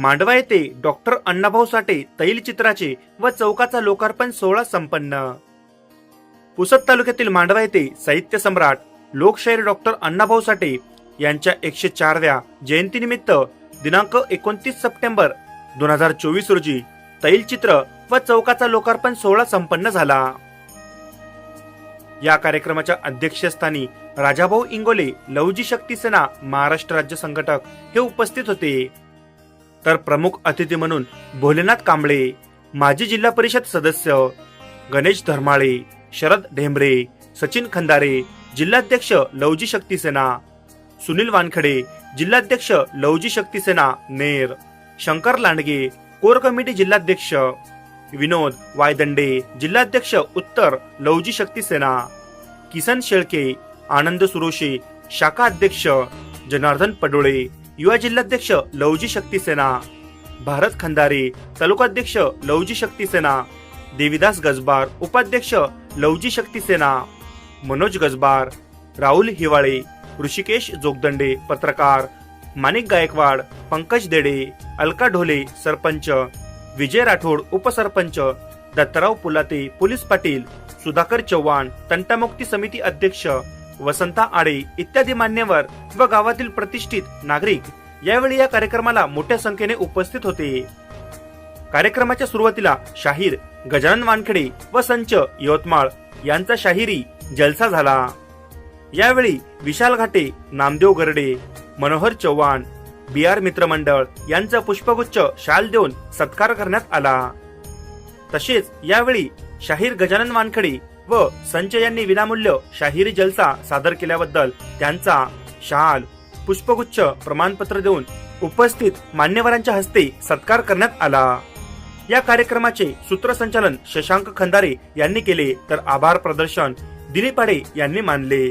मांडवा येथे डॉक्टर अण्णाभाऊ साठे तैलचित्राचे व चौकाचा लोकार्पण सोहळा संपन्न. पुसद तालुक्यातील मांडवा येथे साहित्य सम्राट लोकशाहीर डॉक्टर अण्णाभाऊ साठे यांच्या एकशे चारव्या जयंतीनिमित्त दिनांक एकोणतीस सप्टेंबर दोन हजार चोवीस रोजी तैलचित्र व चौकाचा लोकार्पण सोहळा संपन्न झाला. या कार्यक्रमाच्या अध्यक्षस्थानी राजाभाऊ इंगोले लवजी शक्ती सेना महाराष्ट्र राज्य संघटक हे उपस्थित होते. तर प्रमुख अतिथी म्हणून भोलेनाथ कांबळे माजी जिल्हा परिषद सदस्य गणेश धर्माळे शरद ढेंबरे सचिन खंदारे जिल्हाध्यक्ष लवजी शक्ती सेना सुनील वानखडे जिल्हाध्यक्ष लवजी शक्ती सेना नेर शंकर लांडगे कोर कमिटी जिल्हाध्यक्ष विनोद वायदंडे जिल्हाध्यक्ष उत्तर लवजी शक्ती सेना किसन शेळके आनंद सुरोशे शाखा अध्यक्ष जनार्दन पडोळे युवा जिल्हाध्यक्ष लवजी शक्ती सेना भारत खंदारे तालुकाध्यक्ष लवजी शक्ती सेना देविदास गजबार उपाध्यक्ष लवजी शक्ती सेना मनोज गजबार राहुल हिवाळे ऋषिकेश जोगदंडे पत्रकार माणिक गायकवाड पंकज देडे अलका ढोले सरपंच विजय राठोड उपसरपंच दत्तराव पुलाते पोलीस पाटील सुधाकर चव्हाण तंटामुक्ती समिती अध्यक्ष वसंता आडे इत्यादी मान्यवर व गावातील प्रतिष्ठित नागरिक यावेळी या कार्यक्रमाला मोठ्या संख्येने उपस्थित होते. कार्यक्रमाच्या सुरुवातीला शाहीर गजानन वानखेडे व संच यवतमाळ यांचा शाहिरी जलसा झाला. यावेळी विशाल घाटे नामदेव गरडे मनोहर चव्हाण बी आर मित्रमंडळ यांचा पुष्पगुच्छ शाल देऊन सत्कार करण्यात आला. तसेच यावेळी शाहीर गजानन वानखडे व संच यांनी विनामूल्य शाहिरी जलसा सादर केल्याबद्दल त्यांचा शाल पुष्पगुच्छ प्रमाणपत्र देऊन उपस्थित मान्यवरांच्या हस्ते सत्कार करण्यात आला. या कार्यक्रमाचे सूत्रसंचालन शशांक खंदारे यांनी केले तर आभार प्रदर्शन दिलीप आडे यांनी मानले.